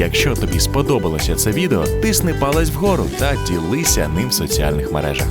Якщо тобі сподобалося це відео, тисни палець вгору та ділися ним в соціальних мережах.